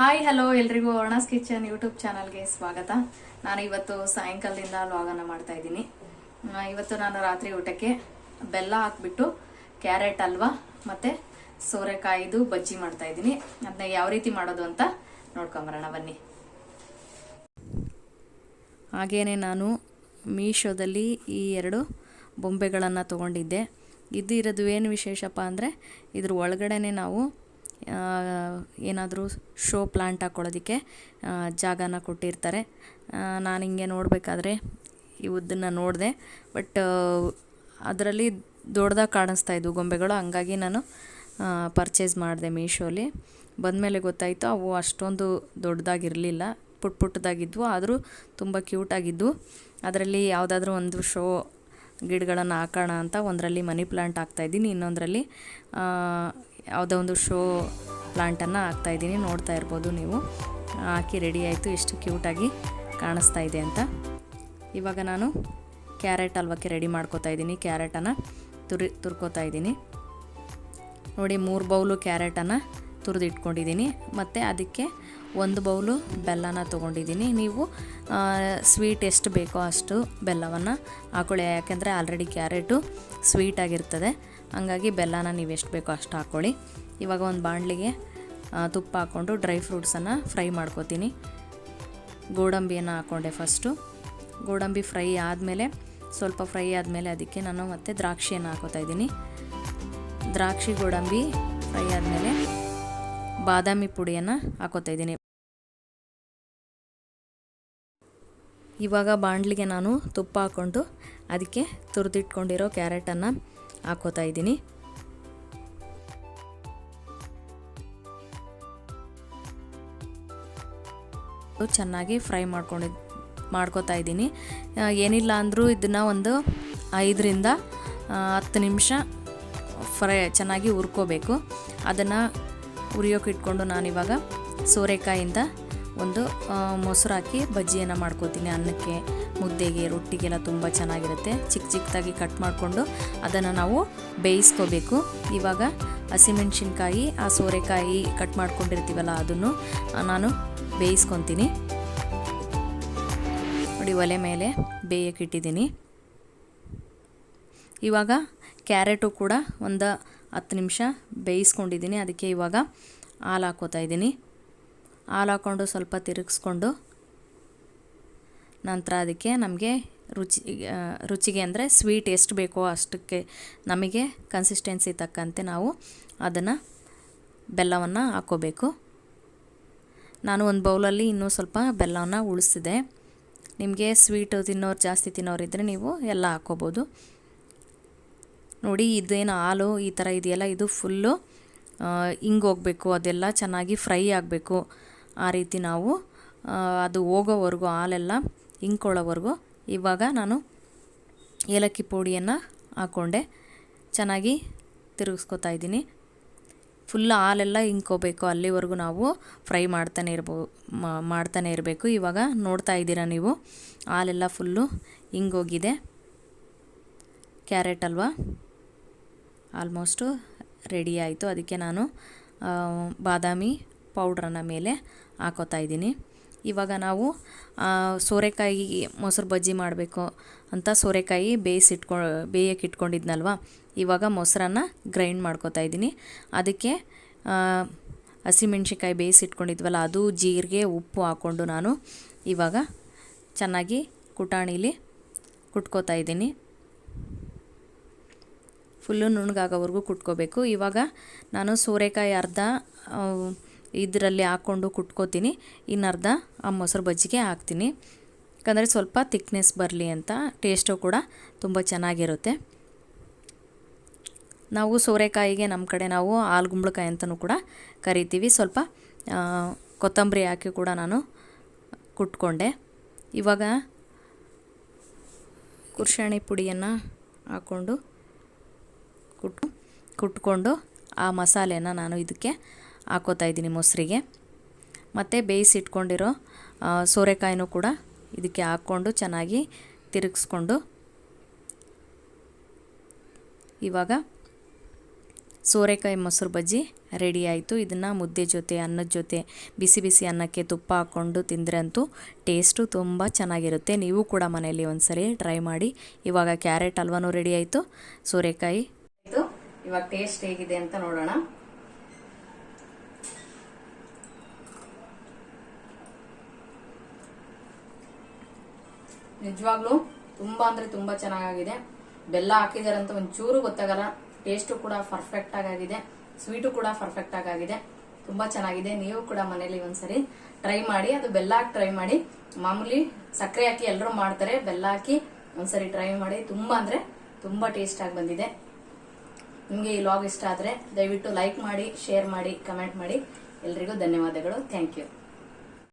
Hi hello ಎಲ್ರಿಗೂ ಅರ್ಣಾಸ್ kitchen YouTube ಚಾನಲ್ಗೆ ಸ್ವಾಗತ. ನಾನು ಇವತ್ತು ಸಾಯಂಕಾಲದಿಂದ ಲಾಗನ್ನು ಮಾಡ್ತಾ ಇದ್ದೀನಿ. ಇವತ್ತು ನಾನು ರಾತ್ರಿ ಊಟಕ್ಕೆ ಬೆಲ್ಲ ಹಾಕ್ಬಿಟ್ಟು ಕ್ಯಾರೆಟ್ ಹಲ್ವಾ ಮತ್ತು ಸೋರೆಕಾಯಿದು ಬಜ್ಜಿ ಮಾಡ್ತಾ ಇದ್ದೀನಿ. ಅದನ್ನ ಯಾವ ರೀತಿ ಮಾಡೋದು ಅಂತ ನೋಡ್ಕೊಂಬರೋಣ, ಬನ್ನಿ. ಹಾಗೇನೆ ನಾನು ಮೀಶೋದಲ್ಲಿ ಈ ಎರಡು ಬೊಂಬೆಗಳನ್ನು ತೊಗೊಂಡಿದ್ದೆ. ಇದ್ದಿರೋದು ಏನು ವಿಶೇಷಪ್ಪ ಅಂದರೆ ಇದ್ರ ಒಳಗಡೆ ನಾವು ಏನಾದರೂ ಶೋ ಪ್ಲಾಂಟ್ ಹಾಕ್ಕೊಳ್ಳೋದಕ್ಕೆ ಜಾಗನ ಕೊಟ್ಟಿರ್ತಾರೆ. ನಾನು ಹಿಂಗೆ ನೋಡಬೇಕಾದ್ರೆ ಇವುದನ್ನು ನೋಡಿದೆ, ಬಟ್ ಅದರಲ್ಲಿ ದೊಡ್ಡದಾಗಿ ಕಾಣಿಸ್ತಾ ಇದ್ವು ಗೊಂಬೆಗಳು. ಹಂಗಾಗಿ ನಾನು ಪರ್ಚೇಸ್ ಮಾಡಿದೆ ಮೀಶೋಲಿ. ಬಂದಮೇಲೆ ಗೊತ್ತಾಯಿತು ಅವು ಅಷ್ಟೊಂದು ದೊಡ್ಡದಾಗಿರಲಿಲ್ಲ ಪುಟ್ ಪುಟ್ಟದಾಗಿದ್ವು ಆದರೂ ತುಂಬ ಕ್ಯೂಟಾಗಿದ್ವು ಅದರಲ್ಲಿ ಯಾವುದಾದ್ರೂ ಒಂದು ಶೋ ಗಿಡಗಳನ್ನು ಹಾಕೋಣ ಅಂತ ಒಂದರಲ್ಲಿ ಮನಿ ಪ್ಲಾಂಟ್ ಹಾಕ್ತಾಯಿದ್ದೀನಿ ಇನ್ನೊಂದರಲ್ಲಿ. ಯಾವುದೋ ಒಂದು ಶೋ ಪ್ಲಾಂಟನ್ನು ಹಾಕ್ತಾಯಿದ್ದೀನಿ ನೋಡ್ತಾ ಇರ್ಬೋದು ನೀವು. ಹಾಕಿ ರೆಡಿ ಆಯಿತು, ಎಷ್ಟು ಕ್ಯೂಟಾಗಿ ಕಾಣಿಸ್ತಾ ಇದೆ ಅಂತ. ಇವಾಗ ನಾನು ಕ್ಯಾರೆಟ್ ಹಲ್ವಕ್ಕೆ ರೆಡಿ ಮಾಡ್ಕೋತಾ ಇದ್ದೀನಿ, ಕ್ಯಾರೆಟನ್ನು ತುರಿ, ತುರ್ಕೋತಾ ಇದ್ದೀನಿ. ನೋಡಿ, ಮೂರು ಬೌಲು ಕ್ಯಾರೆಟನ್ನು ತುರಿದಿಟ್ಕೊಂಡಿದ್ದೀನಿ, ಮತ್ತು ಅದಕ್ಕೆ ಒಂದು ಬೌಲು ಬೆಲ್ಲನ ತೊಗೊಂಡಿದ್ದೀನಿ. ನೀವು ಸ್ವೀಟ್ ಎಷ್ಟು ಬೇಕೋ ಅಷ್ಟು ಬೆಲ್ಲವನ್ನು ಹಾಕೊಳ್ಳಿ, ಯಾಕೆಂದರೆ ಆಲ್ರೆಡಿ ಕ್ಯಾರೆಟು ಸ್ವೀಟಾಗಿರ್ತದೆ ಹಂಗಾಗಿ ಬೆಲ್ಲನ ನೀವು ಎಷ್ಟು ಬೇಕೋ ಅಷ್ಟು ಹಾಕ್ಕೊಳ್ಳಿ. ಇವಾಗ ಒಂದು ಬಾಣಲಿಗೆ ತುಪ್ಪ ಹಾಕ್ಕೊಂಡು ಡ್ರೈ ಫ್ರೂಟ್ಸನ್ನು ಫ್ರೈ ಮಾಡ್ಕೋತೀನಿ. ಗೋಡಂಬಿಯನ್ನು ಹಾಕ್ಕೊಂಡೆ ಫಸ್ಟು ಗೋಡಂಬಿ ಫ್ರೈ ಆದಮೇಲೆ, ಸ್ವಲ್ಪ ಫ್ರೈ ಆದಮೇಲೆ ಅದಕ್ಕೆ ನಾನು ಮತ್ತೆ ದ್ರಾಕ್ಷಿಯನ್ನು ಹಾಕೋತಾ ಇದ್ದೀನಿ. ದ್ರಾಕ್ಷಿ, ಗೋಡಂಬಿ ಫ್ರೈ ಆದಮೇಲೆ ಬಾದಾಮಿ ಪುಡಿಯನ್ನು ಹಾಕೋತಾ ಇದ್ದೀನಿ. ಇವಾಗ ಬಾಣಲಿಗೆ ನಾನು ತುಪ್ಪ ಹಾಕ್ಕೊಂಡು ಅದಕ್ಕೆ ತುರಿದಿಟ್ಕೊಂಡಿರೋ ಕ್ಯಾರೆಟನ್ನು ಹಾಕೋತಾ ಇದ್ದೀನಿ. ಚೆನ್ನಾಗಿ ಫ್ರೈ ಮಾಡ್ಕೊಂಡಿದ್ ಮಾಡ್ಕೋತಾ ಇದ್ದೀನಿ. ಏನಿಲ್ಲ ಅಂದರೂ ಇದನ್ನು ಒಂದು ಐದರಿಂದ ಹತ್ತು ನಿಮಿಷ ಫ್ರೈ ಚೆನ್ನಾಗಿ ಹುರ್ಕೋಬೇಕು. ಅದನ್ನು ಉರಿಯೋಕೆ ಇಟ್ಕೊಂಡು ನಾನಿವಾಗ ಸೋರೆಕಾಯಿಂದ ಒಂದು ಮೊಸರು ಹಾಕಿ ಬಜ್ಜಿಯನ್ನು ಮಾಡ್ಕೋತೀನಿ ಅನ್ನಕ್ಕೆ. ಮುದ್ದೆಗೆ, ರೊಟ್ಟಿಗೆಲ್ಲ ತುಂಬ ಚೆನ್ನಾಗಿರುತ್ತೆ. ಚಿಕ್ಕ ಚಿಕ್ಕದಾಗಿ ಕಟ್ ಮಾಡಿಕೊಂಡು ಅದನ್ನು ನಾವು ಬೇಯಿಸ್ಕೋಬೇಕು. ಇವಾಗ ಹಸಿಮೆಣ್ಸಿನ್ಕಾಯಿ, ಆ ಸೋರೆಕಾಯಿ ಕಟ್ ಮಾಡ್ಕೊಂಡಿರ್ತೀವಲ್ಲ ಅದನ್ನು ನಾನು ಬೇಯಿಸ್ಕೊತೀನಿ. ನೋಡಿ, ಒಲೆ ಮೇಲೆ ಬೇಯಕ್ಕೆ ಇಟ್ಟಿದ್ದೀನಿ. ಇವಾಗ ಕ್ಯಾರೆಟು ಕೂಡ ಒಂದು ಹತ್ತು ನಿಮಿಷ ಬೇಯಿಸ್ಕೊಂಡಿದ್ದೀನಿ. ಅದಕ್ಕೆ ಇವಾಗ ಹಾಲು ಹಾಕೋತಾ ಇದ್ದೀನಿ. ಹಾಲು ಹಾಕ್ಕೊಂಡು ಸ್ವಲ್ಪ ತಿರುಗಿಸ್ಕೊಂಡು ನಂತರ ಅದಕ್ಕೆ ನಮಗೆ ರುಚಿ ರುಚಿಗೆ ಅಂದರೆ ಸ್ವೀಟ್ ಎಷ್ಟು ಬೇಕೋ ಅಷ್ಟಕ್ಕೆ ನಮಗೆ ಕನ್ಸಿಸ್ಟೆನ್ಸಿ ತಕ್ಕಂತೆ ನಾವು ಅದನ್ನು ಬೆಲ್ಲವನ್ನು ಹಾಕ್ಕೋಬೇಕು. ನಾನು ಒಂದು ಬೌಲಲ್ಲಿ ಇನ್ನೂ ಸ್ವಲ್ಪ ಬೆಲ್ಲವನ್ನು ಉಳಿಸಿದೆ. ನಿಮಗೆ ಸ್ವೀಟು ತಿನ್ನೋರು ಜಾಸ್ತಿ ತಿನ್ನೋರಿದ್ದರೆ ನೀವು ಎಲ್ಲ ಹಾಕ್ಕೋಬೋದು. ನೋಡಿ, ಇದೇನು ಹಾಲು ಈ ಥರ ಇದೆಯಲ್ಲ, ಇದು ಫುಲ್ಲು ಹಿಂಗೆ ಹೋಗಬೇಕು, ಅದೆಲ್ಲ ಚೆನ್ನಾಗಿ ಫ್ರೈ ಆಗಬೇಕು. ಆ ರೀತಿ ನಾವು ಅದು ಹೋಗೋವರೆಗೂ, ಹಾಲೆಲ್ಲ ಇಂಕೊಳ್ಳೋವರೆಗೂ ಇವಾಗ ನಾನು ಏಲಕ್ಕಿ ಪುಡಿಯನ್ನು ಹಾಕ್ಕೊಂಡೆ ಚೆನ್ನಾಗಿ ತಿರುಗಿಸ್ಕೊತಾ ಇದ್ದೀನಿ. ಫುಲ್ ಹಾಲೆಲ್ಲ ಹಿಂಕೋಬೇಕು ಅಲ್ಲಿವರೆಗೂ ನಾವು ಫ್ರೈ ಮಾಡ್ತಾನೆ ಇರ್ಬೋ ಮಾಡ್ತಾನೆ ಇರಬೇಕು. ಇವಾಗ ನೋಡ್ತಾ ಇದ್ದೀರಾ ನೀವು? ಹಾಲೆಲ್ಲ ಫುಲ್ಲು ಹಿಂಗೋಗಿದೆ ಕ್ಯಾರೆಟ್ ಅಲ್ವಾ? ಆಲ್ಮೋಸ್ಟು ರೆಡಿ ಆಯಿತು. ಅದಕ್ಕೆ ನಾನು ಬಾದಾಮಿ ಪೌಡ್ರನ್ನ ಮೇಲೆ ಹಾಕೋತಾ ಇದ್ದೀನಿ. ಇವಾಗ ನಾವು ಸೋರೆಕಾಯಿ ಮೊಸರು ಬಜ್ಜಿ ಮಾಡಬೇಕು ಅಂತ ಸೋರೆಕಾಯಿ ಬೇಯಿಸಿಟ್ಕೊ ಬೇಯಕ್ಕೆ ಇಟ್ಕೊಂಡಿದ್ನಲ್ವ ಇವಾಗ ಮೊಸರನ್ನು ಗ್ರೈಂಡ್ ಮಾಡ್ಕೋತಾ ಇದ್ದೀನಿ. ಅದಕ್ಕೆ ಹಸಿಮೆಣ್ಸಿಕಾಯಿ ಬೇಯಿಸಿಟ್ಕೊಂಡಿದ್ವಲ್ಲ, ಅದು ಜೀರಿಗೆ, ಉಪ್ಪು ಹಾಕ್ಕೊಂಡು ನಾನು ಇವಾಗ ಚೆನ್ನಾಗಿ ಕುಟಾಣಿಲಿ ಕುಟ್ಕೋತಾ ಇದ್ದೀನಿ. ಫುಲ್ಲು ನುಣ್ಣಗಾಗೋವರೆಗೂ ಕುಟ್ಕೋಬೇಕು. ಇವಾಗ ನಾನು ಸೋರೆಕಾಯಿ ಅರ್ಧ ಇದರಲ್ಲಿ ಹಾಕ್ಕೊಂಡು ಕುಟ್ಕೋತೀನಿ. ಇನ್ನರ್ಧ ಆ ಮೊಸರು ಬಜ್ಜಿಗೆ ಹಾಕ್ತೀನಿ. ಯಾಕಂದರೆ ಸ್ವಲ್ಪ ತಿಕ್ನೆಸ್ ಬರಲಿ ಅಂತ ಟೇಸ್ಟು ಕೂಡ ತುಂಬ ಚೆನ್ನಾಗಿರುತ್ತೆ. ನಾವು ಸೋರೆಕಾಯಿಗೆ ನಮ್ಮ ಕಡೆ ನಾವು ಆಲ್ಗುಂಬಳಕಾಯಿ ಅಂತಲೂ ಕೂಡ ಕರಿತೀವಿ. ಸ್ವಲ್ಪ ಕೊತ್ತಂಬರಿ ಹಾಕಿ ಕೂಡ ನಾನು ಕುಟ್ಕೊಂಡೆ. ಇವಾಗ ಕುರ್ಷಾಣಿ ಪುಡಿಯನ್ನು ಹಾಕ್ಕೊಂಡು ಕುಟ್ಟು ಕುಟ್ಕೊಂಡು ಆ ಮಸಾಲೆನ ನಾನು ಇದಕ್ಕೆ ಹಾಕೋತಾ ಇದ್ದೀನಿ ಮೊಸರಿಗೆ. ಮತ್ತು ಬೇಯಿಸಿಟ್ಕೊಂಡಿರೋ ಸೋರೆಕಾಯಿನೂ ಕೂಡ ಇದಕ್ಕೆ ಹಾಕ್ಕೊಂಡು ಚೆನ್ನಾಗಿ ತಿರುಗಿಸ್ಕೊಂಡು ಇವಾಗ ಸೋರೆಕಾಯಿ ಮೊಸರು ಬಜ್ಜಿ ರೆಡಿ ಆಯಿತು. ಇದನ್ನು ಮುದ್ದೆ ಜೊತೆ, ಅನ್ನದ ಜೊತೆ ಬಿಸಿ ಬಿಸಿ ಅನ್ನಕ್ಕೆ ತುಪ್ಪ ಹಾಕ್ಕೊಂಡು ತಿಂದರೆ ಅಂತೂ ಟೇಸ್ಟು ತುಂಬ ಚೆನ್ನಾಗಿರುತ್ತೆ. ನೀವು ಕೂಡ ಮನೆಯಲ್ಲಿ ಒಂದ್ಸರಿ ಟ್ರೈ ಮಾಡಿ. ಇವಾಗ ಕ್ಯಾರೆಟ್ ಹಲ್ವಾನು ರೆಡಿ ಆಯಿತು. ಸೋರೆಕಾಯಿ ಇವಾಗ ಟೇಸ್ಟ್ ಹೇಗಿದೆ ಅಂತ ನೋಡೋಣ. ನಿಜವಾಗ್ಲೂ ತುಂಬಾ ಅಂದ್ರೆ ತುಂಬಾ ಚೆನ್ನಾಗಿದೆ ಬೆಲ್ಲ ಹಾಕಿದಾರೆ ಅಂತ ಒಂಚೂರು ಗೊತ್ತಾಗಲ್ಲ. ಟೇಸ್ಟು ಕೂಡ ಪರ್ಫೆಕ್ಟ್ ಆಗಿದೆ ಸ್ವೀಟು ಕೂಡ ಪರ್ಫೆಕ್ಟ್ ಆಗಿದೆ ತುಂಬಾ ಚೆನ್ನಾಗಿದೆ. ನೀವು ಕೂಡ ಮನೇಲಿ ಒಂದ್ಸರಿ ಟ್ರೈ ಮಾಡಿ, ಅದು ಬೆಲ್ಲ ಹಾಕಿ ಟ್ರೈ ಮಾಡಿ. ಮಾಮೂಲಿ ಸಕ್ಕರೆ ಹಾಕಿ ಎಲ್ಲರೂ ಮಾಡ್ತಾರೆ. ಬೆಲ್ಲ ಹಾಕಿ ಒಂದ್ಸರಿ ಟ್ರೈ ಮಾಡಿ. ತುಂಬಾ ಅಂದ್ರೆ ತುಂಬಾ ಟೇಸ್ಟ್ ಆಗಿ ಬಂದಿದೆ. ನಿಮಗೆ ಈ ಲಾಗ್ ಇಷ್ಟ ಆದ್ರೆ ದಯವಿಟ್ಟು ಲೈಕ್ ಮಾಡಿ ಶೇರ್ ಮಾಡಿ ಕಮೆಂಟ್ ಮಾಡಿ. ಎಲ್ರಿಗೂ ಧನ್ಯವಾದಗಳು. Thank you